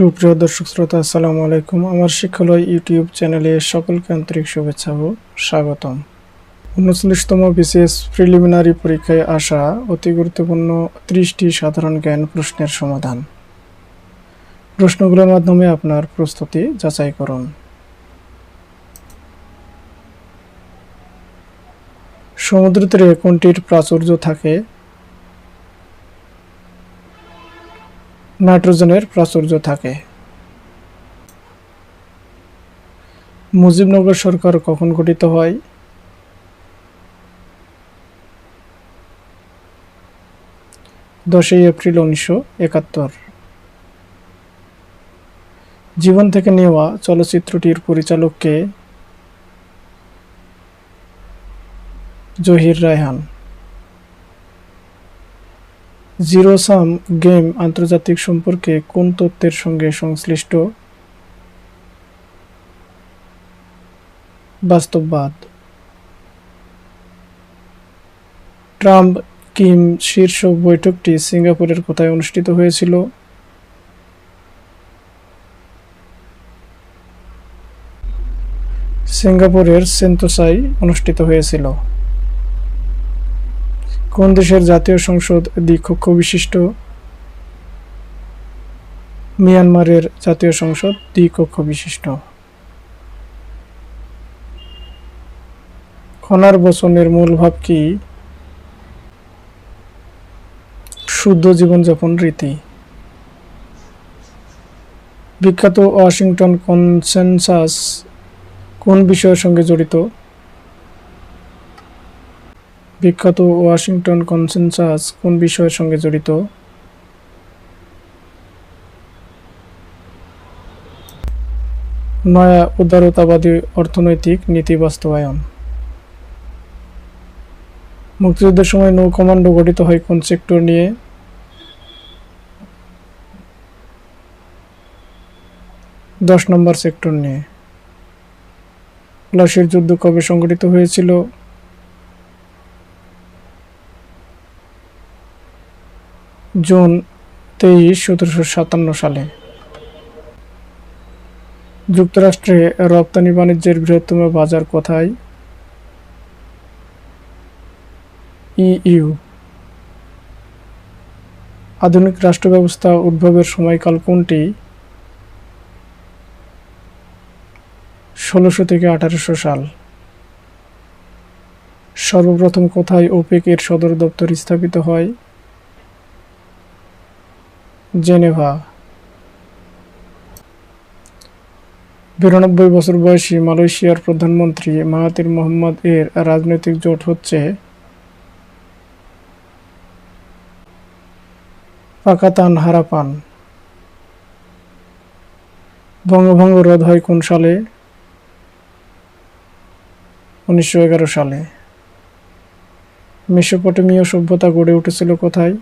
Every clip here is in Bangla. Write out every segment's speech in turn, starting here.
সুপ্রিয় দর্শক শ্রোতা, আসসালামু আলাইকুম। আমার শিক্ষালয় ইউটিউব চ্যানেলে সকলকে আন্তরিক শুভেচ্ছা ও স্বাগতম। উনচল্লিশতম বিসিএস প্রিলিমিনারি পরীক্ষায় আসা অতি গুরুত্বপূর্ণ ত্রিশটি সাধারণ জ্ঞান প্রশ্নের সমাধান। প্রশ্নগুলোর মাধ্যমে আপনার প্রস্তুতি যাচাই করুন। সমুদ্র তীরে কোনটির প্রাচুর্য থাকে? নাইট্রোজেনের প্রাচুর্য থাকে। মুজিবনগর সরকার কখন গঠিত হয়? দশই এপ্রিল উনিশশো একাত্তর। জীবন থেকে নেওয়া চলচ্চিত্রটির পরিচালককে Zahir Raihan. Zero sum game আন্তর্জাতিক সম্পর্কে কোন তত্ত্বের সঙ্গে সংশ্লিষ্ট? বাস্তববাদ। ট্রাম্প কিম শীর্ষ বৈঠকটি সিঙ্গাপুরের কোথায় অনুষ্ঠিত হয়েছিল? সিঙ্গাপুরের সেন্তোসাই অনুষ্ঠিত হয়েছিল। কোন দেশের জাতীয় সংসদ দ্বিকক্ষ বিশিষ্ট মিয়ানমারের জাতীয় সংসদ দ্বিকক্ষ বিশিষ্ট খনার বচনের মূল ভাব কি? শুদ্ধ জীবনযাপন রীতি। বিখ্যাত ওয়াশিংটন কনসেনসাস কোন বিষয়ের সঙ্গে জড়িত? বিখ্যাত ওয়াশিংটন কনসেনসাস কোন বিষয়ের সঙ্গে জড়িত? নয়া উদারতাবাদী অর্থনৈতিক নীতি বাস্তবায়ন। মুক্তিযুদ্ধের সময় নৌ কমান্ডো গঠিত হয় কোন সেক্টর নিয়ে? দশ নম্বর সেক্টর নিয়ে। পলাশির যুদ্ধ কবে সংঘটিত হয়েছিল? জুন তেইশ, সতেরোশো সাতান্ন সালে। যুক্তরাষ্ট্রে রপ্তানি বাণিজ্যের বৃহত্তম বাজার কোথায়? ইইউ। আধুনিক রাষ্ট্র ব্যবস্থা উদ্ভবের সময়কাল কোনটি? ষোলোশো থেকে আঠারোশো সাল। সর্বপ্রথম কোথায় ওপেক এর সদর দপ্তর স্থাপিত হয়? জেনেভা। বিরানব্বই বছর বয়সী মালয়েশিয়ার প্রধানমন্ত্রী মাহাতির মোহাম্মদ এর রাজনৈতিক জোট হচ্ছে পাকাতান হারাপান বঙ্গভঙ্গ রোধ হয় কোন সালে? উনিশশো এগারো সালে। মেসোপটেমীয় সভ্যতা গড়ে উঠেছিল কোথায়?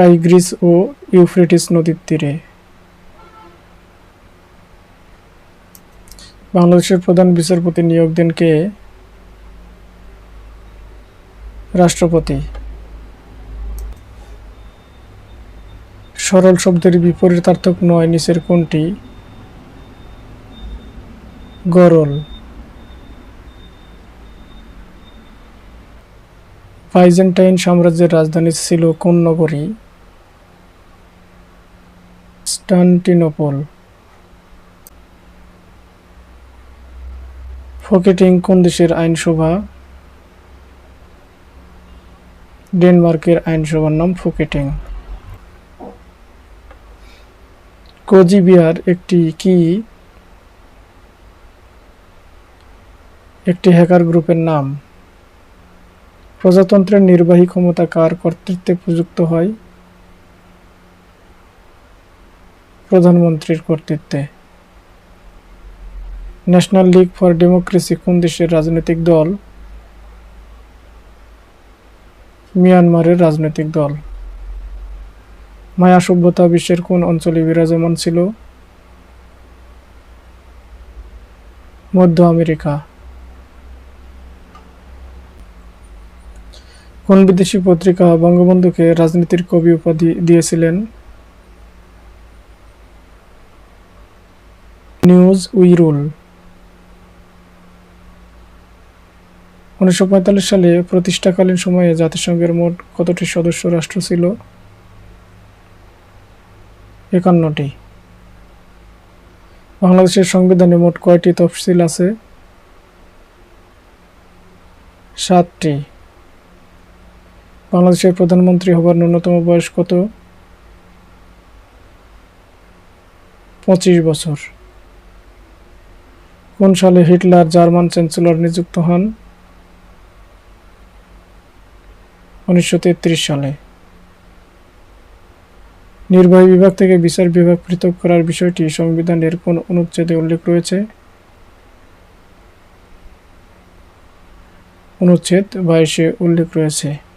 টাইগ্রিস ও ইউফ্রেটিস নদীর তীরে। বাংলাদেশের প্রধান বিচারপতি নিয়োগ দেন কে? রাষ্ট্রপতি। সরল শব্দের বিপরীতার্থক নয়, নিচের কোনটি? গরল। বাইজেন্টাইন সাম্রাজ্যের রাজধানী ছিল কোন নগরী কনস্টান্টিনোপল। ফকেটিং কোন দেশের আইনসভা? ডেনমার্কের আইনসভার নাম ফোকেটিং। কোজিবিয়ার একটি কি? একটি হ্যাকার গ্রুপের নাম। প্রজাতন্ত্রের নির্বাহী ক্ষমতা কার কর্তৃত্বে প্রযুক্ত হয়? প্রধানমন্ত্রীর কর্তৃত্বে। ন্যাশনাল লীগ ফর ডেমোক্রেসি কোন দেশের রাজনৈতিক দল? মিয়ানমারের রাজনৈতিক দল। মায়া সভ্যতা বিশ্বের কোন অঞ্চলে বিরাজমান ছিল? মধ্য আমেরিকা। কোন বিদেশি পত্রিকা বঙ্গবন্ধুকে রাজনীতির কবি উপাধি দিয়েছিলেন? নিউজ উই রুল উনিশশো সালে প্রতিষ্ঠাকালীন সময়ে জাতিসংঘের মোট কতটি সদস্য রাষ্ট্র ছিল? একান্নটি। বাংলাদেশের সংবিধানে মোট কয়টি তফসিল আছে? সাতটি। বাংলাদেশের প্রধানমন্ত্রী হবার ন্যূনতম বয়স কত? পঁচিশ বছর। কোন সালে হিটলার জার্মান চ্যান্সেলর নিযুক্ত হন? উনিশশো তেত্রিশ সালে। নির্বাহী বিভাগ থেকে বিচার বিভাগ পৃথক করার বিষয়টি সংবিধানের কোন অনুচ্ছেদে উল্লেখ রয়েছে? অনুচ্ছেদ বাইশে উল্লেখ রয়েছে।